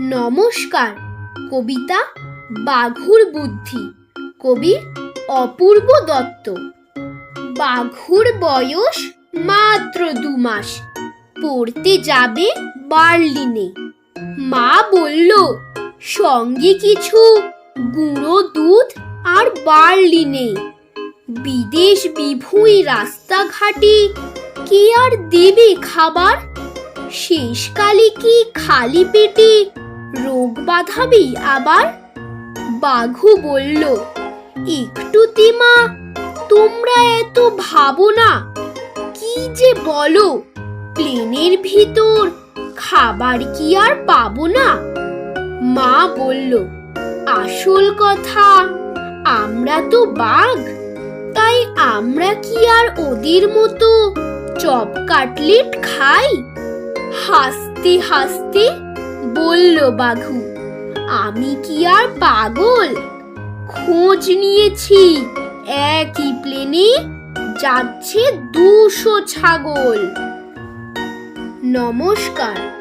নমস্কার। কবিতা বাঘুর বুদ্ধি। কবি অপূর্ব দত্ত। বাঘুর বয়স মাত্র দু মাস। পড়তে যাবে বার্লিনে। মা বলল, সঙ্গে কিছু গুঁড়ো দুধ আর বার্লি নেই বিদেশ বিভুঁই রাস্তাঘাটে কে আর দেবে খাবার? শেষকালে কি খালি পেটে রোগ বাঁধাবি আবার? বাঘু বলল, একটু মা তোমরা এত ভাবো না। কি যে বলো, প্লেনের ভিতর খাবার কি আর পাবো না? মা বলল, আসল কথা, আমরা তো বাঘ, তাই আমরা কি আর ওদের মতো চপ কাটলেট খাই? হাসতে হাসতে বলল বাঘু আমি কি আর পাগল? খোঁজ নিয়েছি একই প্লেনে যাচ্ছে দুশো ছাগল। নমস্কার।